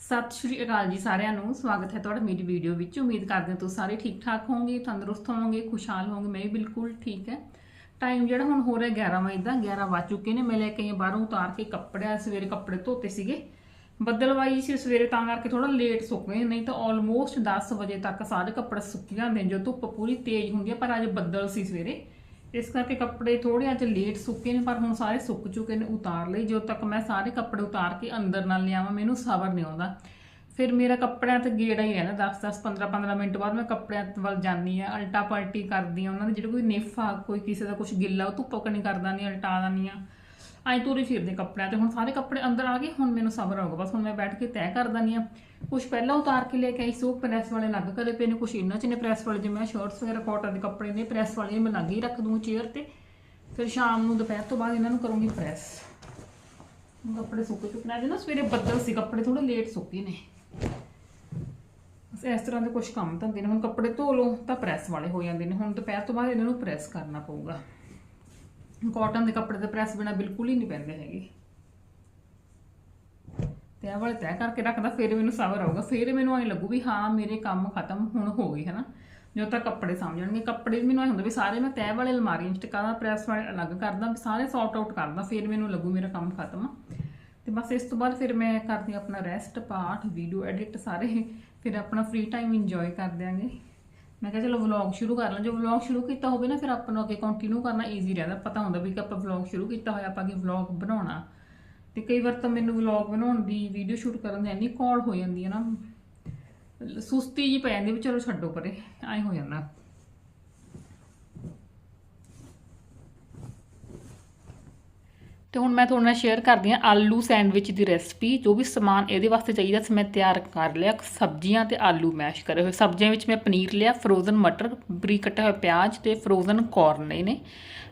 ਸਤਿ ਸ਼੍ਰੀ ਅਕਾਲ ਜੀ ਸਾਰਿਆਂ ਨੂੰ। ਸਵਾਗਤ ਹੈ ਤੁਹਾਡਾ ਮੇਰੀ ਵੀਡੀਓ ਵਿੱਚ। ਉਮੀਦ ਕਰਦੇ ਹਾਂ ਤੁਸੀਂ ਸਾਰੇ ਠੀਕ ਠਾਕ ਹੋਵੋਗੇ, ਤੰਦਰੁਸਤ ਹੋਵੋਗੇ, ਖੁਸ਼ਹਾਲ ਹੋਵੋਗੇ। ਮੈਂ ਵੀ ਬਿਲਕੁਲ ਠੀਕ ਹੈ। ਟਾਈਮ ਜਿਹੜਾ ਹੁਣ ਹੋ ਰਿਹਾ 11 ਵਜੇ ਦਾ 11 ਵੱਜ ਚੁੱਕੇ ਨੇ। ਮੈਂ ਲੈ ਕੇ ਬਾਹਰੋਂ ਉਤਾਰ ਕੇ ਕੱਪੜੇ। ਸਵੇਰੇ ਕੱਪੜੇ ਧੋਤੇ ਸੀਗੇ। ਬੱਦਲਵਾਈ ਸੀ ਸਵੇਰੇ, ਤਾਂ ਕਰਕੇ ਥੋੜਾ ਲੇਟ ਸੁੱਕੇ ਨਹੀਂ ਤਾਂ ਆਲਮੋਸਟ 10 ਵਜੇ ਤੱਕ ਸਾਰੇ ਕੱਪੜੇ ਸੁੱਕ ਜਾਂਦੇ ਜੋ ਧੁੱਪ ਪੂਰੀ ਤੇਜ਼ ਹੁੰਦੀ ਹੈ, ਪਰ ਅੱਜ ਬੱਦਲ ਸੀ ਸਵੇਰੇ। ਇਸ ਕਰਕੇ ਕੱਪੜੇ ਥੋੜੇ ਅੱਜ ਲੇਟ ਸੁੱਕੇ ਨੇ, ਪਰ ਹੁਣ ਸਾਰੇ ਸੁੱਕ ਚੁੱਕੇ ਨੇ ਉਤਾਰ ਲਈ। ਜਦੋਂ ਤੱਕ ਮੈਂ ਸਾਰੇ ਕੱਪੜੇ ਉਤਾਰ ਕੇ ਅੰਦਰ ਨਾਲ ਲਿਆਵਾਂ, ਮੈਨੂੰ ਸਬਰ ਨਹੀਂ ਆਉਂਦਾ। ਫਿਰ ਮੇਰਾ ਕੱਪੜਿਆਂ ਤੇ ਗੇੜਾ ਹੀ ਰਹਿੰਦਾ 10 10 15 15 ਮਿੰਟ ਬਾਅਦ ਮੈਂ ਕੱਪੜਿਆਂ ਵੱਲ ਜਾਂਦੀ ਆ ਅਲਟਾ ਪਲਟੀ ਕਰਦੀ ਆ ਉਹਨਾਂ ਦੇ ਜਿਹੜੇ ਕੋਈ ਨੇਫਾ, ਕੋਈ ਕਿਸੇ ਦਾ ਕੁਝ ਗਿੱਲਾ, ਉਹ ਧੁੱਪ ਕਣੀ ਕਰਦਾ ਨਹੀਂ ਅਲਟਾ ਦਿੰਦੀ ਆ ਐਂ ਤੁਰੀ ਫਿਰਦੇ ਕੱਪੜਿਆਂ ਤੇ, ਹੁਣ ਸਾਰੇ ਕੱਪੜੇ ਅੰਦਰ ਆ ਗਏ, ਹੁਣ ਮੈਨੂੰ ਸਬਰ ਆਊਗਾ, ਬਸ ਹੁਣ ਮੈਂ ਬੈਠ ਕੇ ਤੈਅ ਕਰ ਦਿੰਦੀ ਆ ਕੁਝ ਪਹਿਲਾਂ ਉਤਾਰ ਕੇ ਲੈ ਕੇ ਆਈ ਸੋ ਪ੍ਰੈਸ ਵਾਲੇ ਲੱਗ ਕਰੇ ਪਏ ਨੇ ਕੁਝ ਇਹਨਾਂ ਚ ਨੇ ਪ੍ਰੈਸ ਵਾਲੇ, ਜਿਵੇਂ ਸ਼ਰਟਸ ਵਗੈਰਾ ਕਾਟਨ ਦੇ ਕੱਪੜੇ ਨੇ, ਪ੍ਰੈਸ ਵਾਲੇ ਮੈਂ ਲੱਗ ਹੀ ਰੱਖ ਦੂੰ ਚੇਅਰ ਤੇ। ਫਿਰ ਸ਼ਾਮ ਨੂੰ, ਦੁਪਹਿਰ ਤੋਂ ਬਾਅਦ ਇਹਨਾਂ ਨੂੰ ਕਰੂੰਗੀ ਪ੍ਰੈਸ। ਕੱਪੜੇ ਸੁੱਕ ਚੁੱਕੇ ਅੱਜ ਨਾ ਸਵੇਰੇ ਬੱਦਲ ਸੀ, ਕੱਪੜੇ ਥੋੜੇ ਲੇਟ ਸੁੱਕੇ ਨੇ। ਬਸ ਇਸ ਤਰ੍ਹਾਂ ਦੇ ਕੁਝ ਕੰਮ ਧੰਦੇ ਨੇ, ਹੁਣ ਕੱਪੜੇ ਧੋ ਲਓ ਤਾਂ ਪ੍ਰੈਸ ਵਾਲੇ ਹੋ ਜਾਂਦੇ ਨੇ, ਹੁਣ ਦੁਪਹਿਰ ਤੋਂ ਬਾਅਦ ਇਹਨਾਂ ਨੂੰ ਪ੍ਰੈਸ ਕਰਨਾ ਪਊਗਾ। ਕਾਟਨ ਦੇ ਕੱਪੜੇ ਤੇ ਪ੍ਰੈਸ ਬਿਨਾ ਬਿਲਕੁਲ ਹੀ ਨਹੀਂ ਪੈਂਦੇ ਹੈਗੇ। ਤੇ ਇਹ ਵਾਲੇ ਤੈਅ ਕਰਕੇ ਰੱਖਦਾ, ਫਿਰ ਮੈਨੂੰ ਸਬਰ ਆਊਗਾ। ਫਿਰ ਮੈਨੂੰ ਐਂ ਲੱਗੂ ਵੀ ਹਾਂ, ਮੇਰੇ ਕੰਮ ਖਤਮ ਹੁਣ ਹੋ ਗਏ, ਹਨਾ? ਜਦੋਂ ਤੱਕ ਕੱਪੜੇ ਸਮਝਣਗੇ ਕੱਪੜੇ ਵੀ ਮੈਨੂੰ ਐਂ ਹੁੰਦਾ ਵੀ ਸਾਰੇ ਮੈਂ ਤੈਅ ਵਾਲੇ ਅਲਮਾਰੀ ਵਿੱਚ ਟਿਕਾਦਾ ਪ੍ਰੈਸ ਵਾਲੇ ਅਲੱਗ ਕਰਦਾ ਸਾਰੇ ਸੌਰਟ ਆਊਟ ਕਰਦਾ, ਫਿਰ ਮੈਨੂੰ ਲੱਗੂ ਮੇਰਾ ਕੰਮ ਖਤਮ। ਆ ਤੇ ਬਸ ਇਸ ਤੋਂ ਬਾਅਦ ਫਿਰ ਮੈਂ ਕਰਦੀ ਹਾਂ ਆਪਣਾ ਰੈਸਟ ਪਾਠ ਵੀਡੀਓ ਐਡਿਟ ਸਾਰੇ। ਫਿਰ ਆਪਣਾ ਫ੍ਰੀ ਟਾਈਮ ਇੰਜੋਏ ਕਰ ਦਿਆਂਗੇ। ਮੈਂ ਕਿਹਾ ਚਲੋ ਵਲੌਗ ਸ਼ੁਰੂ ਕਰ ਲਾਂ। ਜੋ ਵਲੌਗ ਸ਼ੁਰੂ ਕੀਤਾ ਹੋਵੇ ਨਾ, ਫਿਰ ਆਪਾਂ ਨੂੰ ਅੱਗੇ ਕੰਟੀਨਿਊ ਕਰਨਾ ਈਜ਼ੀ ਰਹਿੰਦਾ। ਪਤਾ ਹੁੰਦਾ ਵੀ ਕਿ ਆਪਾਂ ਵਲੌਗ ਸ਼ੁਰੂ ਕੀਤਾ ਹੋਇਆ, ਆਪਾਂ ਅੱਗੇ ਵਲੌਗ ਬਣਾਉਣਾ। ਤੇ ਕਈ ਵਾਰ ਤਾਂ ਮੈਨੂੰ ਵਲੌਗ ਬਣਾਉਣ ਦੀ ਵੀਡੀਓ ਸ਼ੂਟ ਕਰਨ ਦੀ ਇੰਨੀ ਕਾਲ ਹੋ ਜਾਂਦੀ ਹੈ ਨਾ, ਸੁਸਤੀ ਜੀ ਪੈ ਜਾਂਦੀ ਵੀ ਚਲੋ ਛੱਡੋ ਪਰੇ, ਐਂ ਹੋ ਜਾਂਦਾ। ਤੇ ਹੁਣ ਮੈਂ ਤੁਹਾਡੇ ਨਾਲ ਸ਼ੇਅਰ ਕਰਦੀ ਹਾਂ ਆਲੂ ਸੈਂਡਵਿਚ ਦੀ ਰੈਸਪੀ ਜੋ ਵੀ ਸਮਾਨ ਇਹਦੇ ਵਾਸਤੇ ਚਾਹੀਦਾ ਸੀ ਮੈਂ ਤਿਆਰ ਕਰ ਲਿਆ ਸਬਜ਼ੀਆਂ ਤੇ ਆਲੂ ਮੈਸ਼ ਕਰੇ ਹੋਏ। ਸਬਜ਼ੀਆਂ ਵਿੱਚ ਮੈਂ ਪਨੀਰ ਲਿਆ ਫਰੋਜ਼ਨ ਮਟਰ ਬਰੀਕ ਕੱਟਿਆ ਹੋਇਆ ਪਿਆਜ਼ ਤੇ ਫਰੋਜ਼ਨ ਕਾਰਨ ਲਏ ਨੇ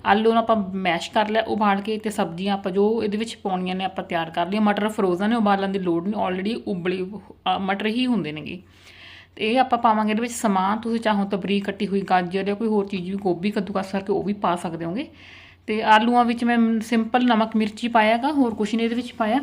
ਆਲੂ ਨੂੰ ਆਪਾਂ ਮੈਸ਼ ਕਰ ਲਿਆ, ਉਬਾਲ ਕੇ ਤੇ ਸਬਜ਼ੀਆਂ ਆਪਾਂ ਜੋ ਇਹਦੇ ਵਿੱਚ ਪਾਉਣੀਆਂ ਨੇ ਆਪਾਂ ਤਿਆਰ ਕਰ ਲਈਆਂ। ਮਟਰ ਫਰੋਜ਼ਨ ਨੇ, ਉਬਾਲਣ ਦੀ ਲੋੜ ਨਹੀਂ ਆਲਰੇਡੀ ਉਬਲੀ ਮਟਰ ਹੀ ਹੁੰਦੇ ਨੇਗੇ। ਤੇ ਇਹ ਆਪਾਂ ਪਾਵਾਂਗੇ ਇਹਦੇ ਵਿੱਚ ਸਮਾਨ, ਤੁਸੀਂ ਚਾਹੋ ਤਾਂ ਬਰੀਕ ਕੱਟੀ ਹੋਈ ਗਾਜਰ ਜਾਂ ਕੋਈ ਹੋਰ ਚੀਜ਼ ਵੀ, ਗੋਭੀ, ਕੱਦੂਕਸ ਕਰਕੇ ਉਹ ਵੀ ਪਾ ਸਕਦੇ ਹੋਗੇ। ਤੇ ਆਲੂਆਂ ਵਿੱਚ ਮੈਂ ਸਿੰਪਲ ਨਮਕ ਮਿਰਚੀ ਪਾਇਆਗਾ ਹੋਰ ਕੁਛ ਨਹੀਂ ਇਹਦੇ ਵਿੱਚ ਪਾਇਆ।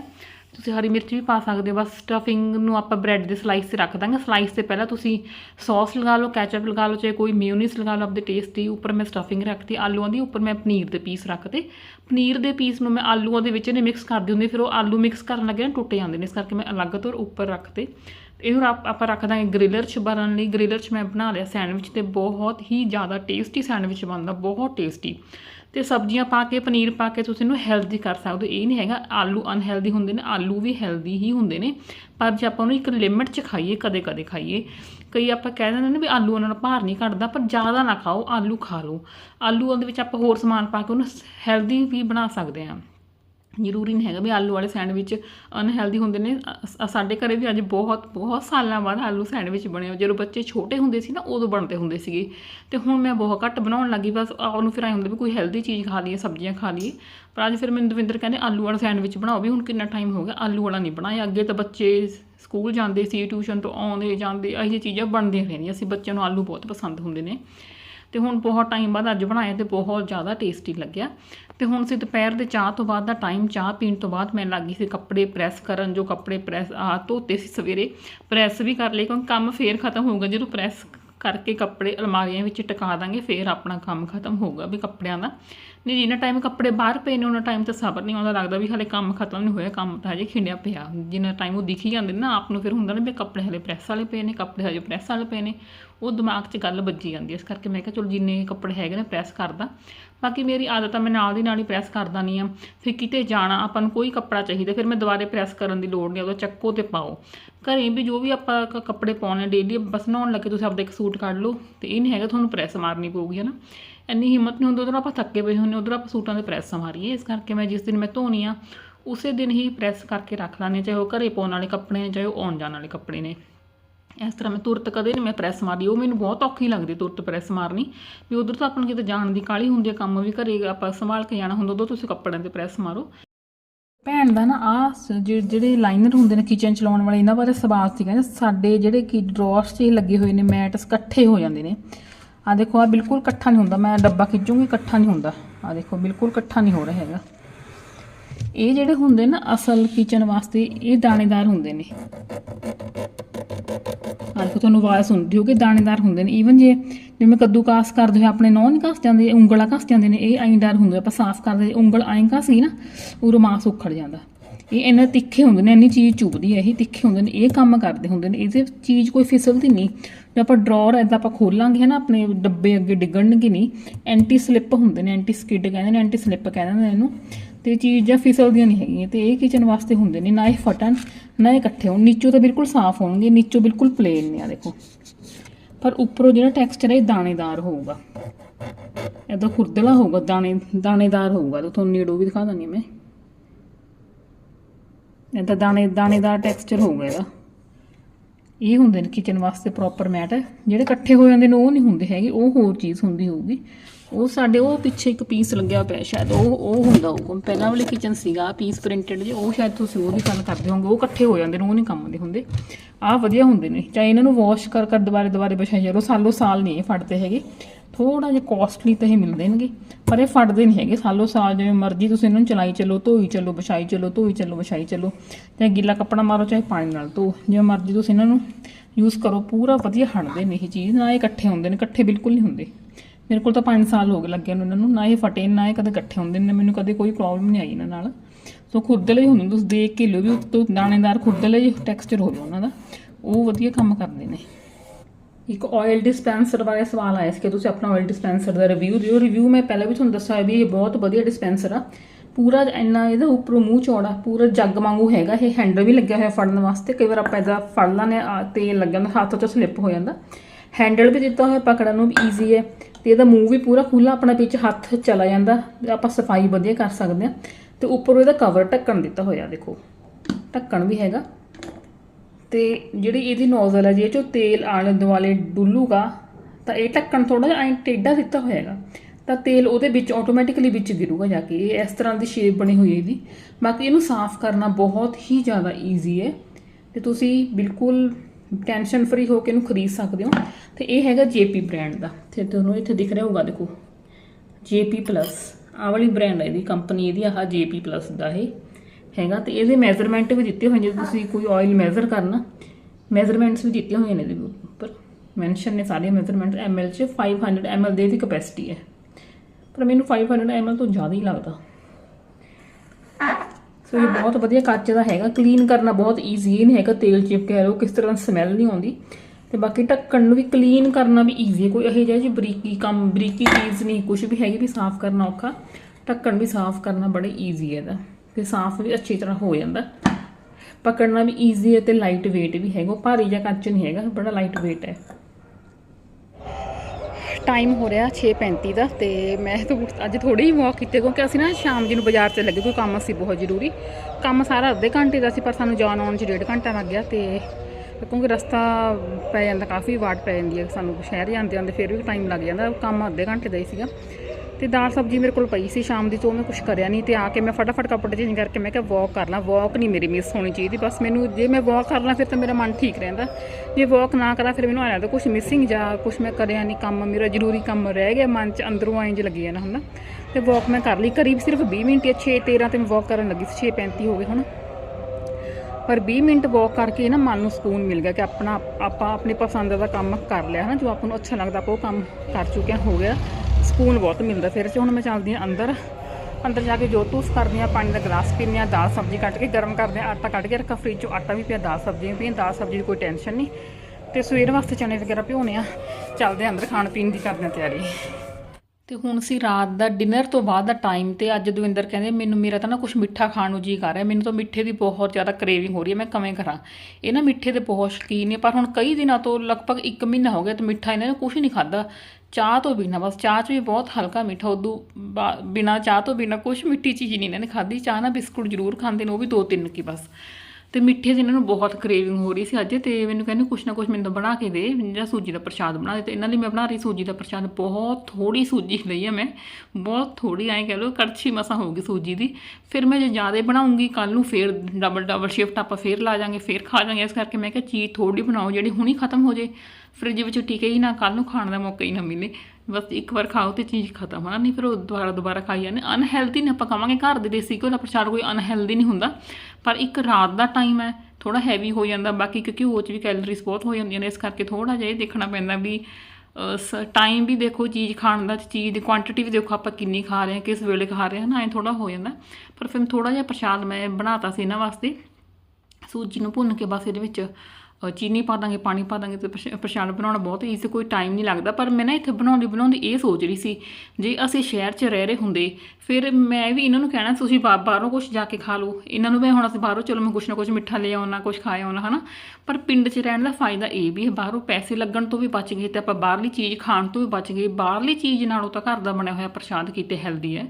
ਤੁਸੀਂ ਹਰੀ ਮਿਰਚ ਵੀ ਪਾ ਸਕਦੇ ਹੋ, ਬਸ ਸਟਫਿੰਗ ਨੂੰ ਆਪਾਂ ਬ੍ਰੈਡ ਦੇ ਸਲਾਈਸ ਤੇ ਰੱਖ ਦਾਂਗੇ। ਸਲਾਈਸ ਤੇ ਪਹਿਲਾਂ ਤੁਸੀਂ ਸੌਸ ਲਗਾ ਲਓ ਕੈਚਅਪ ਲਗਾ ਲਓ, ਚਾਹੇ ਕੋਈ ਮਿਊਨੀਸ ਲਗਾ ਲਓ, ਆਪਦੇ ਟੇਸਟ ਦੀ ਉੱਪਰ ਮੈਂ ਸਟਫਿੰਗ ਰੱਖਤੀ, ਆਲੂਆਂ ਦੀ ਉੱਪਰ ਮੈਂ ਪਨੀਰ ਦੇ ਪੀਸ ਰੱਖਤੇ। ਪਨੀਰ ਦੇ ਪੀਸ ਨੂੰ ਮੈਂ ਆਲੂਆਂ ਦੇ ਵਿੱਚ ਨੇ ਮਿਕਸ ਕਰਦੀ ਹੁੰਦੀ, ਫਿਰ ਉਹ ਆਲੂ ਮਿਕਸ ਕਰਨ ਲੱਗੇ ਨਾ ਟੁੱਟ ਜਾਂਦੇ ਨੇ, ਇਸ ਕਰਕੇ ਮੈਂ ਅਲੱਗ ਤੋਂ ਉੱਪਰ ਰੱਖਤੇ। ਇਹਨੂੰ ਆਪ- ਆਪਾਂ ਰੱਖ ਦਾਂਗੇ ਗ੍ਰਿਲਰ 'ਚ ਬਣਨ ਲਈ। ਗ੍ਰਿਲਰ 'ਚ ਮੈਂ ਬਣਾ ਲਿਆ ਸੈਂਡਵਿਚ ਤੇ ਬਹੁਤ ਹੀ ਜ਼ਿਆਦਾ ਟੇਸਟੀ ਸੈਂਡਵਿਚ ਬਣਦਾ, ਬਹੁਤ ਟੇਸਟੀ ਤੇ ਸਬਜ਼ੀਆਂ ਪਾ ਕੇ, ਪਨੀਰ ਪਾ ਕੇ ਤੁਸੀਂ ਇਹਨੂੰ ਹੈਲਦੀ ਕਰ ਸਕਦੇ ਹੋ। ਇਹ ਨਹੀਂ ਹੈਗਾ, ਆਲੂ ਅਨਹੈਲਦੀ ਹੁੰਦੇ ਨੇ, ਆਲੂ ਵੀ ਹੈਲਦੀ ਹੀ ਹੁੰਦੇ ਨੇ। ਪਰ ਜੇ ਆਪਾਂ ਉਹਨੂੰ ਇੱਕ ਲਿਮਿਟ 'ਚ ਖਾਈਏ ਕਦੇ ਕਦੇ ਖਾਈਏ, ਕਈ ਆਪਾਂ ਕਹਿ ਦਿੰਦੇ ਨੇ ਵੀ ਆਲੂ ਉਹਨਾਂ ਨਾਲ ਭਾਰ ਨਹੀਂ ਘਟਦਾ, ਪਰ ਜ਼ਿਆਦਾ ਨਾ ਖਾਓ, ਆਲੂ ਖਾ ਲਓ। ਆਲੂ ਉਹਦੇ ਵਿੱਚ ਆਪਾਂ ਹੋਰ ਸਮਾਨ ਪਾ ਕੇ ਉਹਨੂੰ ਹੈਲਦੀ ਵੀ ਬਣਾ ਸਕਦੇ ਹਾਂ। ਜ਼ਰੂਰੀ ਨਹੀਂ ਹੈਗਾ ਵੀ ਆਲੂ ਵਾਲੇ ਸੈਂਡਵਿਚ ਅਨਹੈਲਦੀ ਹੁੰਦੇ ਨੇ। ਅ- ਸਾਡੇ ਘਰੇ ਵੀ ਅੱਜ ਬਹੁਤ ਬਹੁਤ ਸਾਲਾਂ ਬਾਅਦ ਆਲੂ ਸੈਂਡਵਿਚ ਬਣੇ ਹੋਏ। ਜਦੋਂ ਬੱਚੇ ਛੋਟੇ ਹੁੰਦੇ ਸੀ ਨਾ, ਉਦੋਂ ਬਣਦੇ ਹੁੰਦੇ ਸੀਗੇ। ਤੇ ਹੁਣ ਮੈਂ ਬਹੁਤ ਘੱਟ ਬਣਾਉਣ ਲੱਗੀ, ਬਸ ਉਹਨੂੰ ਫਿਰ ਆਏ ਹੁੰਦੇ ਵੀ ਕੋਈ ਹੈਲਦੀ ਚੀਜ਼ ਖਾ ਲਈਏ, ਸਬਜ਼ੀਆਂ ਖਾ ਲਈਏ। ਪਰ ਅੱਜ ਫਿਰ ਮੈਨੂੰ ਦਵਿੰਦਰ ਕਹਿੰਦੇ, ਆਲੂ ਵਾਲਾ ਸੈਂਡਵਿਚ ਬਣਾਓ ਵੀ, ਹੁਣ ਕਿੰਨਾ ਟਾਈਮ ਹੋ ਗਿਆ ਆਲੂ ਵਾਲਾ ਨਹੀਂ ਬਣਾਇਆ। ਅੱਗੇ ਤਾਂ ਬੱਚੇ ਸਕੂਲ ਜਾਂਦੇ ਸੀ ਟਿਊਸ਼ਨ ਤੋਂ ਆਉਂਦੇ, ਜਾਂਦੇ, ਇਹੋ ਜਿਹੀਆਂ ਚੀਜ਼ਾਂ ਬਣਦੀਆਂ ਰਹਿੰਦੀਆਂ ਸੀ। ਬੱਚਿਆਂ ਨੂੰ ਆਲੂ ਬਹੁਤ ਪਸੰਦ ਹੁੰਦੇ ਨੇ। ਤੇ ਹੁਣ ਬਹੁਤ ਟਾਈਮ ਬਾਅਦ ਅੱਜ ਬਣਾਇਆ ਤੇ ਬਹੁਤ ਜ਼ਿਆਦਾ ਟੇਸਟੀ ਲੱਗਿਆ। ਤੇ ਹੁਣ ਸੀ ਦੁਪਹਿਰ ਦੇ ਚਾਹ ਤੋਂ ਬਾਅਦ ਦਾ ਟਾਈਮ ਚਾਹ ਪੀਣ ਤੋਂ ਬਾਅਦ ਮੈਂ ਲੱਗੀ ਸੀ ਕੱਪੜੇ ਪ੍ਰੈਸ ਕਰਨ, ਜੋ ਕੱਪੜੇ ਪ੍ਰੈਸ ਆ ਧੋਤੇ ਸੀ ਸਵੇਰੇ ਪ੍ਰੈਸ ਵੀ ਕਰ ਲਏ ਕਿਉਂਕਿ ਕੰਮ ਫੇਰ ਖਤਮ ਹੋਊਗਾ। ਜਦੋਂ ਪ੍ਰੈਸ ਕਰਕੇ ਕੱਪੜੇ ਅਲਮਾਰੀਆਂ ਵਿੱਚ ਟਿਕਾ ਦਾਂਗੇ, ਫੇਰ ਆਪਣਾ ਕੰਮ ਖਤਮ ਹੋਊਗਾ ਵੀ ਕੱਪੜਿਆਂ ਦਾ। ਨਹੀਂ ਜਿੰਨਾ ਟਾਈਮ ਕੱਪੜੇ ਬਾਹਰ ਪਏ ਨੇ, ਉਹਨਾਂ ਟਾਈਮ ਤਾਂ ਸਬਰ ਨਹੀਂ ਆਉਂਦਾ, ਲੱਗਦਾ ਵੀ ਹਲੇ ਕੰਮ ਖਤਮ ਨਹੀਂ ਹੋਇਆ, ਕੰਮ ਤਾਂ ਹਜੇ ਖਿੰਡਿਆ ਪਿਆ। ਜਿੰਨਾ ਟਾਈਮ ਉਹ ਦਿਖੀ ਜਾਂਦੇ ਨੇ ਨਾ, ਆਪ ਨੂੰ ਫਿਰ ਹੁੰਦਾ ਨਾ ਵੀ ਕੱਪੜੇ ਹਲੇ ਪ੍ਰੈਸ ਵਾਲੇ ਪਏ ਨੇ, ਕੱਪੜੇ ਹਜੇ ਪ੍ਰੈਸ ਵਾਲੇ ਪਏ ਨੇ। ਉਹ ਦਿਮਾਗ 'ਚ ਗੱਲ ਵੱਜੀ ਜਾਂਦੀ ਹੈ ਇਸ ਕਰਕੇ ਮੈਂ ਕਿਹਾ ਚਲੋ ਜਿੰਨੇ ਕੱਪੜੇ ਹੈਗੇ ਨੇ ਪ੍ਰੈਸ ਕਰਦਾ। ਬਾਕੀ ਮੇਰੀ ਆਦਤ ਆ, ਮੈਂ ਨਾਲ ਦੀ ਨਾਲ ਹੀ ਪ੍ਰੈਸ ਕਰਦਾ ਨਹੀਂ ਆ। ਫਿਰ ਕਿਤੇ ਜਾਣਾ, ਆਪਾਂ ਨੂੰ ਕੋਈ ਕੱਪੜਾ ਚਾਹੀਦਾ, ਫਿਰ ਮੈਂ ਦੁਬਾਰੇ ਪ੍ਰੈਸ ਕਰਨ ਦੀ ਲੋੜ ਨਹੀਂ ਉਹਦਾ ਚੱਕੋ ਤੇ ਪਾਓ। ਘਰੇ ਵੀ ਜੋ ਵੀ ਆਪਾਂ ਕੱਪੜੇ ਪਾਉਣੇ ਡੇਲੀ ਬਸ ਨਹਾਉਣ ਲੱਗੇ, ਤੁਸੀਂ ਆਪਦਾ ਇੱਕ ਸੂਟ ਕੱਢ ਲਓ, ਤੇ ਇਹ ਨਹੀਂ ਹੈਗਾ ਤੁਹਾਨੂੰ ਪ੍ਰੈਸ ਮਾਰਨੀ ਪਊਗੀ, ਹਨਾ। ਇੰਨੀ ਹਿੰਮਤ ਨਹੀਂ ਹੁੰਦੀ ਉਧਰ ਆਪਾਂ ਥੱਕੇ ਪਏ ਹੁੰਦੇ ਉਧਰ ਆਪਾਂ ਸੂਟਾਂ ਦੇ ਪ੍ਰੈਸ ਮਾਰੀਏ। ਇਸ ਕਰਕੇ ਮੈਂ ਜਿਸ ਦਿਨ ਮੈਂ ਧੋਣੀ ਆ, ਉਸੇ ਦਿਨ ਹੀ ਪ੍ਰੈਸ ਕਰਕੇ ਰੱਖ ਲਾਂਗੇ ਚਾਹੇ ਉਹ ਘਰੇ ਪਾਉਣ ਵਾਲੇ ਕੱਪੜੇ ਨੇ, ਚਾਹੇ ਉਹ ਆਉਣ ਜਾਣ ਵਾਲੇ ਕੱਪੜੇ ਨੇ। ਇਸ ਤਰ੍ਹਾਂ ਮੈਂ ਤੁਰਤ ਕਦੇ ਨਹੀਂ ਮੈਂ ਪ੍ਰੈਸ ਮਾਰਦੀ, ਉਹ ਮੈਨੂੰ ਬਹੁਤ ਔਖੀ ਲੱਗਦੀ ਤੁਰਤ ਪ੍ਰੈਸ ਮਾਰਨੀ, ਵੀ ਉਧਰ ਤਾਂ ਆਪਾਂ ਨੂੰ ਕਿਤੇ ਜਾਣ ਦੀ ਕਾਲੀ ਹੁੰਦੀ ਹੈ, ਕੰਮ ਵੀ ਘਰੇ ਆਪਾਂ ਸੰਭਾਲ ਕੇ ਜਾਣਾ ਹੁੰਦਾ, ਉਦੋਂ ਤੁਸੀਂ ਕੱਪੜਿਆਂ ਤੇ ਪ੍ਰੈਸ ਮਾਰੋ। ਭੈਣ ਦਾ ਨਾ ਆ ਜਿਹੜੇ ਲਾਈਨਰ ਹੁੰਦੇ ਨੇ ਕਿਚਨ ਚਲਾਉਣ ਵਾਲੇ, ਇਹਨਾਂ ਬਾਰੇ ਸਵਾਲ ਸੀ ਕਹਿੰਦੇ ਸਾਡੇ ਜਿਹੜੇ ਕਿ ਡਰਾਅਰਸ 'ਚ ਲੱਗੇ ਹੋਏ ਨੇ ਮੈਟਸ ਇਕੱਠੇ ਹੋ ਜਾਂਦੇ ਨੇ। ਆ ਦੇਖੋ ਆ ਬਿਲਕੁਲ ਇਕੱਠਾ ਨਹੀਂ ਹੁੰਦਾ, ਮੈਂ ਡੱਬਾ ਖਿੱਚੂੰਗੀ, ਇਕੱਠਾ ਨਹੀਂ ਹੁੰਦਾ। ਆ ਦੇਖੋ, ਬਿਲਕੁਲ ਇਕੱਠਾ ਨਹੀਂ ਹੋ ਰਿਹਾ ਹੈਗਾ। ਇਹ ਜਿਹੜੇ ਹੁੰਦੇ ਨਾ ਅਸਲ ਕਿਚਨ ਵਾਸਤੇ, ਇਹ ਦਾਣੇਦਾਰ ਹੁੰਦੇ ਨੇ। ਦੇਖੋ ਤੁਹਾਨੂੰ ਆਵਾਜ਼ ਸੁਣਦੀ ਹੋਗੀ ਦਾਣੇਦਾਰ ਹੁੰਦੇ ਨੇ। ਈਵਨ ਜੇ ਜਿਵੇਂ ਕੱਦੂ ਕੱਦੂਕਾਸ ਕਰਦੇ ਹੋਏ ਆਪਣੇ ਨੌਂ ਨਹੀਂ ਘਸ ਜਾਂਦੇ ਉਂਗਲਾਂ ਘਸ ਜਾਂਦੇ ਨੇ, ਇਹ ਆਈਂਦਾਰ ਡਰ ਹੁੰਦੇ, ਆਪਾਂ ਸਾਫ਼ ਕਰਦੇ ਉਂਗਲ ਆਈਂ ਘਸ ਗਈ ਨਾ ਉਰੋਂ ਮਾਸ ਉਖੜ ਜਾਂਦਾ। ਇਹ ਇਹਨਾਂ ਤਿੱਖੇ ਹੁੰਦੇ ਨੇ, ਇੰਨੀ ਚੀਜ਼ ਚੁੱਭਦੀ ਹੈ, ਇਹ ਤਿੱਖੇ ਹੁੰਦੇ ਨੇ, ਇਹ ਕੰਮ ਕਰਦੇ ਹੁੰਦੇ ਨੇ, ਇਹਦੇ ਚੀਜ਼ ਕੋਈ ਫਿਸਲਦੀ ਨਹੀਂ। ਜੇ ਆਪਾਂ ਡਰਾਅਰ ਐਦਾਂ ਆਪਾਂ ਖੋਲਾਂਗੇ ਹੈ ਨਾ ਆਪਣੇ ਡੱਬੇ ਅੱਗੇ ਡਿੱਗਣਗੇ ਨਹੀਂ ਐਂਟੀ ਸਲਿੱਪ ਹੁੰਦੇ ਨੇ ਐਂਟੀ ਸਕਿਡ ਕਹਿੰਦੇ ਨੇ ਐਂਟੀ ਸਲਿੱਪ ਕਹਿੰਦੇ ਨੇ ਇਹਨੂੰ। ਤੇ ਚੀਜ਼ਾਂ ਫਿਸਲਦੀਆਂ ਨਹੀਂ ਹੈਗੀਆਂ ਤੇ ਇਹ ਕਿਚਨ ਵਾਸਤੇ ਹੁੰਦੇ ਨੇ, ਨਾ ਇਹ ਫਟਣ, ਨਾ ਇਹ ਇਕੱਠੇ ਹੋਣ। ਨੀਚੋਂ ਤਾਂ ਬਿਲਕੁਲ ਸਾਫ਼ ਹੋਣਗੇ, ਨੀਚੋਂ ਬਿਲਕੁਲ ਪਲੇਨ ਨੇ ਆ ਦੇਖੋ। ਪਰ ਉੱਪਰੋਂ ਜਿਹੜਾ ਟੈਕਸਚਰ ਹੈ, ਇਹ ਦਾਣੇਦਾਰ ਹੋਊਗਾ। ਇਹਦਾ ਖੁਰਦਲਾ ਹੋਊਗਾ, ਦਾਣੇ, ਦਾਣੇਦਾਰ ਹੋਊਗਾ। ਤਾਂ ਤੁਹਾਨੂੰ ਨੇੜੋਂ ਵੀ ਦਿਖਾ ਦਾਂਗੀ ਮੈਂ। ਇਹਦਾ ਦਾਣੇ, ਦਾਣੇਦਾਰ ਟੈਕਸਚਰ ਹੋਊਗਾ ਇਹਦਾ। ਇਹ ਹੁੰਦੇ ਨੇ ਕਿਚਨ ਵਾਸਤੇ ਪ੍ਰੋਪਰ ਮੈਟ ਜਿਹੜੇ ਇਕੱਠੇ ਹੋ ਜਾਂਦੇ ਨੇ, ਉਹ ਨਹੀਂ ਹੁੰਦੇ ਹੈਗੇ, ਉਹ ਹੋਰ ਚੀਜ਼ ਹੁੰਦੀ ਹੋਊਗੀ। ਉਹ ਸਾਡੇ, ਉਹ ਪਿੱਛੇ ਇੱਕ ਪੀਸ ਲੱਗਿਆ ਪਿਆ ਸ਼ਾਇਦ, ਉਹ ਉਹ ਹੁੰਦਾ ਉਹ ਪਹਿਲਾਂ ਵਾਲੇ ਕਿਚਨ ਸੀਗਾ ਪੀਸ ਪ੍ਰਿੰਟਡ ਜੇ, ਉਹ ਸ਼ਾਇਦ ਤੁਸੀਂ ਉਹ ਵੀ ਕੰਮ ਕਰਦੇ ਹੋਵੋਗੇ, ਉਹ ਇਕੱਠੇ ਹੋ ਜਾਂਦੇ ਨੇ, ਉਹ ਨਹੀਂ ਕੰਮ ਆਉਂਦੇ ਹੁੰਦੇ। ਆਹ ਵਧੀਆ ਹੁੰਦੇ ਨੇ, ਚਾਹੇ ਇਹਨਾਂ ਨੂੰ ਵਾਸ਼ ਕਰ ਕਰ ਦੁਬਾਰੇ ਦੁਬਾਰੇ ਵਿਛਾਈ ਜਾਓ ਸਾਲੋ ਸਾਲ ਨਹੀਂ ਇਹ ਫਟਦੇ ਹੈਗੇ। ਥੋੜਾ ਜਿਹਾ ਕਾਸਟਲੀ ਤਾਂ ਇਹ ਮਿਲਦੇ ਨੇਗੇ, ਪਰ ਇਹ ਫੜਦੇ ਨਹੀਂ ਹੈਗੇ। ਸਾਲੋ ਸਾਲ ਜਿਵੇਂ ਮਰਜ਼ੀ ਤੁਸੀਂ ਇਹਨਾਂ ਨੂੰ ਚਲਾਈ ਚੱਲੋ, ਧੋਈ ਚੱਲੋ, ਵਿਛਾਈ ਚੱਲੋ, ਧੋਈ ਚੱਲੋ ਬਛਾਈ ਚੱਲੋ, ਚਾਹੇ ਗਿੱਲਾ ਕੱਪੜਾ ਮਾਰੋ, ਚਾਹੇ ਪਾਣੀ ਨਾਲ ਧੋ, ਜਿਵੇਂ ਮਰਜ਼ੀ ਤੁਸੀਂ ਇਹਨਾਂ ਨੂੰ ਯੂਜ਼ ਕਰੋ, ਪੂਰਾ ਵਧੀਆ ਹਟਦੇ ਨੇ ਇਹ ਚੀਜ਼, ਨਾ ਇਹ ਇਕੱਠੇ ਹੁੰਦੇ ਨੇ, ਇਕੱਠੇ ਬਿਲਕੁਲ ਨਹੀਂ ਹੁੰਦੇ। ਮੇਰੇ ਕੋਲ ਤਾਂ 5 ਸਾਲ ਹੋ ਗਏ ਲੱਗੇ ਨੂੰ ਇਹਨਾਂ ਨੂੰ ਨਾ ਇਹ ਫਟੇ ਨਾ ਇਹ ਕਦੇ ਇਕੱਠੇ ਹੁੰਦੇ ਨੇ ਮੈਨੂੰ ਕਦੇ ਕੋਈ ਪ੍ਰੋਬਲਮ ਨਹੀਂ ਆਈ ਇਹਨਾਂ ਨਾਲ। ਸੋ ਖੁਰਦਲੇ ਹੀ ਹੁੰਦੇ ਤੁਸੀਂ ਦੇਖ ਕੇ ਲਿਓ ਵੀ ਉੱਤੋਂ ਦਾਣੇਦਾਰ ਖੁਰਦਲੇ ਹੀ ਟੈਕਸਚਰ ਹੋਵੇ ਉਹਨਾਂ ਦਾ। ਉਹ ਵਧੀਆ ਕੰਮ ਕਰਦੇ ਨੇ। ਇੱਕ ਆਇਲ ਡਿਸਪੈਂਸਰ ਬਾਰੇ ਸਵਾਲ ਆਇਆ ਸੀ ਕਿ ਤੁਸੀਂ ਆਪਣਾ ਆਇਲ ਡਿਸਪੈਂਸਰ ਦਾ ਰਿਵਿਊ ਦਿਓ। ਰਿਵਿਊ ਮੈਂ ਪਹਿਲਾਂ ਵੀ ਤੁਹਾਨੂੰ ਦੱਸਿਆ ਵੀ ਇਹ ਬਹੁਤ ਵਧੀਆ ਡਿਸਪੈਂਸਰ ਆ। ਪੂਰਾ ਇੰਨਾ ਇਹਦਾ ਉੱਪਰੋਂ ਮੂੰਹ ਚੌੜਾ ਪੂਰਾ ਜੱਗ ਵਾਂਗੂ ਹੈਗਾ। ਇਹ ਹੈਂਡਲ ਵੀ ਲੱਗਿਆ ਹੋਇਆ ਫੜਨ ਵਾਸਤੇ। ਕਈ ਵਾਰ ਆਪਾਂ ਇਹਦਾ ਫੜ ਲਾਂਗੇ ਆ, ਤੇਲ ਲੱਗਣ ਹੱਥ 'ਚ ਸਲਿੱਪ ਹੋ ਜਾਂਦਾ। ਹੈਂਡਲ ਵੀ ਦਿੱਤਾ ਹੋਇਆ ਪਕੜਨ ਨੂੰ ਵੀ ਈਜ਼ੀ ਹੈ। ਤੇ ਇਹਦਾ ਮੂੰਹ ਵੀ ਪੂਰਾ ਖੁੱਲਾ ਆਪਣਾ ਵਿੱਚ ਹੱਥ ਚਲਾ ਜਾਂਦਾ, ਆਪਾਂ ਸਫ਼ਾਈ ਵਧੀਆ ਕਰ ਸਕਦੇ ਹਾਂ। ਤੇ ਉੱਪਰੋਂ ਇਹਦਾ ਕਵਰ ਢੱਕਣ ਦਿੱਤਾ ਹੋਇਆ, ਦੇਖੋ। ਢੱਕਣ ਵੀ ਹੈਗਾ। ਤੇ ਜਿਹੜੀ ਇਹਦੀ ਨੋਜ਼ਲ ਹੈ ਜੇ ਚੋਂ ਤੇਲ ਆਲੇ ਦੁਆਲੇ ਡੁੱਲੂਗਾ, ਤਾਂ ਇਹ ਢੱਕਣ ਥੋੜਾ ਜਿਹਾ ਐਂ ਟੇਢਾ ਦਿੱਤਾ ਹੋਇਆ ਹੈਗਾ। ਤਾਂ ਤੇਲ ਉਹਦੇ ਵਿੱਚ ਆਟੋਮੈਟਿਕਲੀ ਵਿੱਚ ਗਿਰੂਗਾ ਜਾ ਕੇ। ਇਹ ਇਸ ਤਰ੍ਹਾਂ ਦੀ ਸ਼ੇਪ ਬਣੀ ਹੋਈ ਇਹਦੀ। ਬਾਕੀ ਇਹਨੂੰ ਸਾਫ਼ ਕਰਨਾ ਬਹੁਤ ਹੀ ਜ਼ਿਆਦਾ ਈਜ਼ੀ ਹੈ। ਤੇ ਤੁਸੀਂ ਬਿਲਕੁਲ ਟੈਨਸ਼ਨ ਫਰੀ ਹੋ ਕੇ ਇਹਨੂੰ ਖਰੀਦ ਸਕਦੇ ਹੋ। ਤੇ ਇਹ ਹੈਗਾ ਜੇਪੀ ਬ੍ਰਾਂਡ ਦਾ। ਤੇ ਤੁਹਾਨੂੰ ਇੱਥੇ ਦਿਖ ਰਿਹਾ ਹੋਊਗਾ, ਦੇਖੋ, ਜੇਪੀ ਪਲੱਸ ਆਹ ਵਾਲੀ ਬ੍ਰਾਂਡ ਹੈ ਇਹਦੀ ਕੰਪਨੀ ਇਹਦੀ, ਆਹ ਜੇਪੀ ਪਲੱਸ ਦਾ ਇਹ ਹੈਗਾ। ਤੇ ਇਹਦੇ ਮੈਜ਼ਰਮੈਂਟ ਵੀ ਦਿੱਤੇ ਹੋਏ ਜੇ ਤੁਸੀਂ ਕੋਈ ਆਇਲ ਮੈਜ਼ਰ ਕਰਨਾ ਮੈਜ਼ਰਮੈਂਟਸ ਵੀ ਦਿੱਤੀਆਂ ਹੋਈਆਂ ਨੇ ਇਹਦੇ ਉੱਪਰ। ਮੈਂਸ਼ਨ ਨੇ ਸਾਰੇ ਮੈਜ਼ਰਮੈਂਟ ml ਚ 500 ml ਦੇ ਇਹਦੀ ਕਪੈਸਿਟੀ ਹੈ। ਪਰ ਮੈਨੂੰ 500 ml ਤੋਂ ਜ਼ਿਆਦਾ ਹੀ ਲੱਗਦਾ। ਸੋ ਇਹ ਬਹੁਤ ਵਧੀਆ ਕੱਚ ਦਾ ਹੈਗਾ। ਕਲੀਨ ਕਰਨਾ ਬਹੁਤ ਈਜ਼ੀ ਇਹ ਨਹੀਂ ਹੈਗਾ ਤੇਲ ਚਿਪਕ ਰਿਹਾ ਉਹ ਕਿਸ ਤਰ੍ਹਾਂ ਸਮੈਲ ਨਹੀਂ ਆਉਂਦੀ। ਤੇ ਬਾਕੀ ਢੱਕਣ ਨੂੰ ਵੀ ਕਲੀਨ ਕਰਨਾ ਵੀ ਈਜ਼ੀ ਹੈ। ਕੋਈ ਇਹੋ ਜਿਹਾ ਜੀ ਬਰੀਕੀ ਕੰਮ, ਬਰੀਕੀ ਚੀਜ਼ ਨਹੀਂ ਕੁਝ ਵੀ ਹੈਗੀ ਵੀ ਸਾਫ਼ ਕਰਨਾ ਔਖਾ। ਢੱਕਣ ਵੀ ਸਾਫ਼ ਕਰਨਾ ਬੜੇ ਈਜ਼ੀ ਹੈ ਇਹਦਾ। ਤੇ ਸਾਫ਼ ਵੀ ਅੱਛੀ ਤਰ੍ਹਾਂ ਹੋ ਜਾਂਦਾ। ਪਕੜਨਾ ਵੀ ਈਜ਼ੀ ਹੈ ਤੇ ਲਾਈਟ weight ਵੀ ਹੈਗਾ। ਉਹ ਭਾਰੀ ਜਿਹਾ ਕੱਚ ਨਹੀਂ ਹੈਗਾ, ਬੜਾ ਲਾਈਟ weight ਹੈ। ਟਾਈਮ ਹੋ ਰਿਹਾ 6:35 ਦਾ ਤੇ ਮੈਂ ਤਾਂ ਅੱਜ ਥੋੜੀ ਹੀ ਵਾਕ ਕੀਤੇ ਕਿਉਂਕਿ ਅਸੀਂ ਨਾ ਸ਼ਾਮ ਜੀ ਨੂੰ ਬਾਜ਼ਾਰ 'ਚ ਲੱਗੇ ਕੋਈ ਕੰਮ ਸੀ ਬਹੁਤ ਜ਼ਰੂਰੀ। ਕੰਮ ਸਾਰਾ ਅੱਧੇ ਘੰਟੇ ਦਾ ਸੀ, ਪਰ ਸਾਨੂੰ ਜਾਣ ਆਉਣ 'ਚ ਡੇਢ ਘੰਟਾ ਲੱਗ ਗਿਆ ਤੇ ਕਿਉਂਕਿ ਰਸਤਾ ਪੈ ਜਾਂਦਾ, ਕਾਫੀ ਵਾਟ ਪੈ ਜਾਂਦੀ ਹੈ ਸਾਨੂੰ, ਸ਼ਹਿਰ ਜਾਂਦੇ ਜਾਂਦੇ ਫਿਰ ਵੀ ਟਾਈਮ ਲੱਗ ਜਾਂਦਾ, ਕੰਮ ਅੱਧੇ ਘੰਟੇ ਦਾ ਹੀ ਸੀਗਾ। ਤੇ ਦਾਲ ਸਬਜ਼ੀ ਮੇਰੇ ਕੋਲ ਪਈ ਸੀ ਸ਼ਾਮ ਦੀ, ਤੋਂ ਮੈਂ ਕੁਝ ਕਰਿਆ ਨਹੀਂ, ਤੇ ਆ ਕੇ ਮੈਂ ਫਟਾਫਟ ਕੱਪੜੇ ਚੇਂਜ ਕਰਕੇ ਮੈਂ ਕਿਹਾ ਵਾਕ ਕਰ ਲਾਂ। ਵਾਕ ਨਹੀਂ ਮੇਰੀ ਮਿਸ ਹੋਣੀ ਚਾਹੀਦੀ, ਬਸ ਮੈਨੂੰ ਜੇ ਮੈਂ ਵਾਕ ਕਰ ਲਾਂ, ਫਿਰ ਤਾਂ ਮੇਰਾ ਮਨ ਠੀਕ ਰਹਿੰਦਾ। ਜੇ ਵਾਕ ਨਾ ਕਰਾਂ, ਫਿਰ ਮੈਨੂੰ ਆ ਜਾਂਦਾ ਕੁਝ ਮਿਸਿੰਗ ਜਾਂ ਕੁਝ ਮੈਂ ਕਰਿਆ ਨਹੀਂ, ਕੰਮ ਮੇਰਾ ਜ਼ਰੂਰੀ ਕੰਮ ਰਹਿ ਗਿਆ, ਮਨ 'ਚ ਅੰਦਰੋਂ ਇੰਜ ਲੱਗੀ ਜਾਣਾ ਹੁੰਦਾ ਤੇ ਵਾਕ ਮੈਂ ਕਰ ਲਈ, ਕਰੀਬ ਸਿਰਫ 20 ਮਿੰਟ ਜਾਂ 6 13 ਤੇ ਮੈਂ ਵਾਕ ਕਰਨ ਲੱਗੀ ਸੀ 6:35 ਹੋ ਗਏ ਹੁਣ। ਪਰ 20 ਮਿੰਟ ਵਾਕ ਕਰਕੇ ਨਾ ਮਨ ਨੂੰ ਸਕੂਨ ਮਿਲ ਗਿਆ ਕਿ ਆਪਣਾ, ਆਪਾਂ ਆਪਣੀ ਪਸੰਦ ਦਾ ਕੰਮ ਕਰ ਲਿਆ ਹੈ ਨਾ ਜੋ ਆਪਾਂ ਨੂੰ ਅੱਛਾ ਲੱਗਦਾ, ਆਪਾਂ ਉਹ ਕੰਮ ਕਰ ਚੁੱਕਿਆ ਹੋ ਗਿਆ। ਸਕੂਨ ਬਹੁਤ ਮਿਲਦਾ ਫਿਰ ਚ ਹੁਣ ਮੈਂ ਚੱਲਦੀ ਹਾਂ ਅੰਦਰ। ਅੰਦਰ ਜਾ ਕੇ ਜੋ ਤੂਸ ਕਰਦੀ ਹਾਂ ਪਾਣੀ ਦਾ ਗਲਾਸ ਪੀਂਦੀ ਹਾਂ ਦਾਲ ਸਬਜ਼ੀ ਕੱਟ ਕੇ ਗਰਮ ਕਰਦੇ ਹਾਂ ਆਟਾ ਕੱਢ ਕੇ ਰੱਖਾ ਫ੍ਰਿਜ ਚੋਂ ਆਟਾ ਵੀ ਪਿਆ, ਦਾਲ ਸਬਜ਼ੀ ਵੀ ਪਈਆਂ ਦਾਲ ਸਬਜ਼ੀ ਦੀ ਕੋਈ ਟੈਨਸ਼ਨ ਨਹੀਂ ਤੇ ਸਵੇਰ ਵਾਸਤੇ ਚਨੇ ਵਗੈਰਾ ਭਿਉਣੇ ਆ। ਚੱਲਦੇ ਹਾਂ ਅੰਦਰ, ਖਾਣ ਪੀਣ ਦੀ ਕਰਦੇ ਹਾਂ ਤਿਆਰੀ। ਤੇ ਹੁਣ ਅਸੀਂ ਰਾਤ ਦਾ ਡਿਨਰ ਤੋਂ ਬਾਅਦ ਦਾ ਟਾਈਮ ਤੇ ਅੱਜ ਦਵਿੰਦਰ ਕਹਿੰਦੇ, ਮੈਨੂੰ ਮੇਰਾ ਤਾਂ ਨਾ ਕੁਝ ਮਿੱਠਾ ਖਾਣ ਨੂੰ ਜੀ ਕਰ ਰਿਹਾ, ਮੈਨੂੰ ਤਾਂ ਮਿੱਠੇ ਦੀ ਬਹੁਤ ਜ਼ਿਆਦਾ ਕ੍ਰੇਵਿੰਗ ਹੋ ਰਹੀ ਹੈ, ਮੈਂ ਕਿਵੇਂ ਕਰਾਂ? ਇਹ ਨਾ ਮਿੱਠੇ ਦੇ ਬਹੁਤ ਸ਼ੌਕੀਨ ਨੇ, ਪਰ ਹੁਣ ਕਈ ਦਿਨਾਂ ਤੋਂ ਲਗਭਗ 1 ਮਹੀਨਾ ਹੋ ਗਿਆ ਤੇ ਮਿੱਠਾ ਇਹਨਾਂ ਨੇ ਕੁਝ ਨਹੀਂ ਖਾਦਾ ਚਾਹ ਤੋਂ ਬਿਨਾ, ਬਸ ਚਾਹ 'ਚ ਵੀ ਬਹੁਤ ਹਲਕਾ ਮਿੱਠਾ, ਉਦੋਂ ਬਿਨਾ ਚਾਹ ਤੋਂ ਬਿਨਾ ਕੁਝ ਮਿੱਠੀ ਚੀਜ਼ ਨਹੀਂ ਇਹਨਾਂ ਨੇ ਖਾਧੀ, ਚਾਹ ਨਾਲ ਬਿਸਕੁਟ ਜ਼ਰੂਰ ਖਾਂਦੇ ਨੇ, ਉਹ ਵੀ ਦੋ ਤਿੰਨ ਕੀ ਬਸ। ਤੇ ਮਿੱਠੇ ਦੀ ਇਹਨਾਂ ਨੂੰ ਬਹੁਤ ਕ੍ਰੇਵਿੰਗ ਹੋ ਰਹੀ ਸੀ ਅੱਜ ਤੇ ਮੈਨੂੰ ਕਹਿੰਦੇ ਕੁਛ ਨਾ ਕੁਛ ਮੈਨੂੰ ਬਣਾ ਕੇ ਦੇ ਜਿਹੜਾ ਸੂਜੀ ਦਾ ਪ੍ਰਸ਼ਾਦ ਬਣਾ ਦੇ ਤੇ ਇਹਨਾਂ ਲਈ ਮੈਂ ਬਣਾ ਰਹੀ ਸੂਜੀ ਦਾ ਪ੍ਰਸ਼ਾਦ, ਬਹੁਤ ਥੋੜੀ ਸੂਜੀ ਲਈ ਹੈ ਮੈਂ, ਬਹੁਤ ਥੋੜੀ ਐਂ ਕਹਿ ਲਓ ਕੜਛੀ ਮਸਾ ਹੋਊਗੀ ਸੂਜੀ ਦੀ, ਫਿਰ ਮੈਂ ਜੇ ਜ਼ਿਆਦਾ ਬਣਾਉਂਗੀ ਕੱਲ ਨੂੰ ਫੇਰ ਡਬਲ ਡਬਲ ਸ਼ਿਫਟ ਆਪਾਂ ਫੇਰ ਲਾ ਜਾਾਂਗੇ, ਫੇਰ ਖਾ ਜਾਾਂਗੇ, ਇਸ ਕਰਕੇ ਮੈਂ ਕਿਹਾ ਚੀਜ਼ ਥੋੜੀ ਬਣਾਓ ਜਿਹੜੀ ਹੁਣੀ ਖਤਮ ਹੋ ਜੇ ਫ੍ਰਿਜ ਵਿੱਚ ਟਿਕੇ ਹੀ ਨਾ ਕੱਲ ਨੂੰ ਖਾਣ ਦਾ ਮੌਕਾ ਹੀ ਨਾ ਮਿਲੇ। ਬਸ ਇੱਕ ਵਾਰ ਖਾਓ ਤੇ ਚੀਜ਼ ਖਤਮ ਹੈ ਨਹੀਂ ਫਿਰ ਉਹ ਦੁਬਾਰਾ ਦੁਬਾਰਾ ਖਾਈ ਜਾਂਦੇ। ਅਨਹੈਲਦੀ ਨੇ ਆਪਾਂ ਕਵਾਂਗੇ ਘਰ ਦੇ ਦੇਸੀ ਘਿਓ ਦਾ ਪ੍ਰਸ਼ਾਦ ਕੋਈ ਅਨਹੈਲਦੀ ਨਹੀਂ ਹੁੰਦਾ। ਪਰ ਇੱਕ ਰਾਤ ਦਾ ਟਾਈਮ ਹੈ ਥੋੜਾ ਹੈਵੀ ਹੋ ਜਾਂਦਾ। ਬਾਕੀ ਕਿਉਂਕਿ ਉਹ 'ਚ ਵੀ ਕੈਲਰੀਜ਼ ਬਹੁਤ ਹੋ ਜਾਂਦੀਆਂ ਨੇ, ਇਸ ਕਰਕੇ ਥੋੜਾ ਜਿਹਾ ਇਹ ਦੇਖਣਾ ਪੈਂਦਾ ਵੀ ਟਾਈਮ ਵੀ ਦੇਖੋ ਚੀਜ਼ ਖਾਣ ਦਾ, ਚੀਜ਼ ਦੀ ਕੁਆਂਟੀਟੀ ਵੀ ਦੇਖੋ ਆਪਾਂ ਕਿੰਨੀ ਖਾ ਰਹੇ ਹਾਂ, ਕਿਸ ਵੇਲੇ ਖਾ ਰਹੇ ਹਾਂ ਨਾ ਐ ਥੋੜਾ ਹੋ ਜਾਂਦਾ। ਪਰ ਫਿਰ ਥੋੜਾ ਜਿਹਾ ਪ੍ਰਸ਼ਾਦ ਮੈਂ ਬਣਾਤਾ ਸੀ ਇਹਨਾਂ ਵਾਸਤੇ। ਸੂਜੀ ਨੂੰ ਭੁੰਨ ਕੇ ਬਸ ਇਹਦੇ ਵਿੱਚ ਚੀਨੀ ਪਾ ਦਾਂਗੇ, ਪਾਣੀ ਪਾ ਦਾਂਗੇ ਤੇ ਪ੍ਰਸ਼- ਪ੍ਰਸ਼ਾਦ ਬਣਾਉਣਾ ਬਹੁਤ ਈਜ਼ੀ ਕੋਈ ਟਾਈਮ ਨਹੀਂ ਲੱਗਦਾ। ਪਰ ਮੈਂ ਨਾ ਇੱਥੇ ਬਣਾਉਂਦੀ ਬਣਾਉਂਦੀ ਇਹ ਸੋਚ ਰਹੀ ਸੀ, ਜੇ ਅਸੀਂ ਸ਼ਹਿਰ 'ਚ ਰਹਿ ਰਹੇ ਹੁੰਦੇ, ਫਿਰ ਮੈਂ ਵੀ ਇਹਨਾਂ ਨੂੰ ਕਹਿਣਾ, ਤੁਸੀਂ ਬਾ- ਬਾਹਰੋਂ ਕੁਝ ਜਾ ਕੇ ਖਾ ਲਓ। ਇਹਨਾਂ ਨੂੰ ਵੀ ਹੁਣ ਅਸੀਂ ਬਾਹਰੋਂ, ਚਲੋ ਮੈਂ ਕੁਛ ਨਾ ਕੁਛ ਮਿੱਠਾ ਲੈ ਆਉਣਾ ਕੁਛ ਖਾ ਆਉਣਾ ਹਨਾ? ਪਰ ਪਿੰਡ 'ਚ ਰਹਿਣ ਦਾ ਫਾਇਦਾ ਇਹ ਵੀ ਹੈ, ਬਾਹਰੋਂ ਪੈਸੇ ਲੱਗਣ ਤੋਂ ਵੀ ਬਚ ਗਏ ਤੇ ਆਪਾਂ ਬਾਹਰਲੀ ਚੀਜ਼ ਖਾਣ ਤੋਂ ਵੀ ਬਚ ਗਏ ਬਾਹਰਲੀ ਚੀਜ਼ ਨਾਲੋਂ ਤਾਂ ਘਰ ਦਾ ਬਣਿਆ ਹੋਇਆ ਪ੍ਰਸ਼ਾਦ ਕੀਤੇ ਹੈਲਦੀ ਹੈ।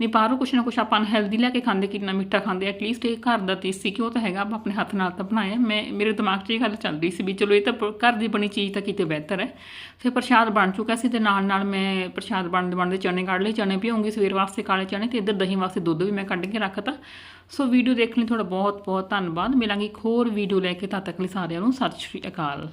ਨਹੀਂ, ਬਾਹਰੋਂ ਕੁਛ ਨਾ ਕੁਛ ਆਪਾਂ ਅਨਹੈਲਦੀ ਲੈ ਕੇ ਖਾਂਦੇ, ਕਿੰਨਾ ਮਿੱਠਾ ਖਾਂਦੇ ਐਟਲੀਸਟ ਇਹ ਘਰ ਦਾ ਦੇਸੀ ਘਿਓ ਤਾਂ ਹੈਗਾ, ਆਪਾਂ ਆਪਣੇ ਹੱਥ ਨਾਲ ਤਾਂ ਬਣਾਇਆ। ਮੈਂ, ਮੇਰੇ ਦਿਮਾਗ 'ਚ ਇਹ ਗੱਲ ਚੱਲ ਰਹੀ ਸੀ ਵੀ ਚਲੋ ਇਹ ਤਾਂ ਘਰ ਦੀ ਬਣੀ ਚੀਜ਼ ਤਾਂ ਕਿਤੇ ਬਿਹਤਰ ਹੈ। ਫਿਰ ਪ੍ਰਸ਼ਾਦ ਬਣ ਚੁੱਕਾ ਸੀ ਤੇ ਨਾਲ ਨਾਲ ਮੈਂ ਪ੍ਰਸ਼ਾਦ ਬਣਦੇ ਬਣਦੇ ਚਨੇ ਕੱਢ ਲਏ, ਚਨੇ ਭਿਉਂਗੀ, ਸਵੇਰ ਵਾਸਤੇ ਕਾਲੇ ਚਨੇ ਤੇ ਇੱਧਰ ਦਹੀਂ ਵਾਸਤੇ ਦੁੱਧ ਵੀ ਮੈਂ ਕੱਢ ਕੇ ਰੱਖਤਾ। ਸੋ ਵੀਡੀਓ ਦੇਖਣ ਲਈ ਤੁਹਾਡਾ ਬਹੁਤ ਬਹੁਤ ਧੰਨਵਾਦ। ਮਿਲਾਂਗੇ ਇੱਕ ਹੋਰ ਵੀਡੀਓ ਲੈ ਕੇ। ਤਦ ਤੱਕ ਲਈ ਸਾਰਿਆਂ ਨੂੰ ਸਤਿ ਸ਼੍ਰੀ ਅਕਾਲ।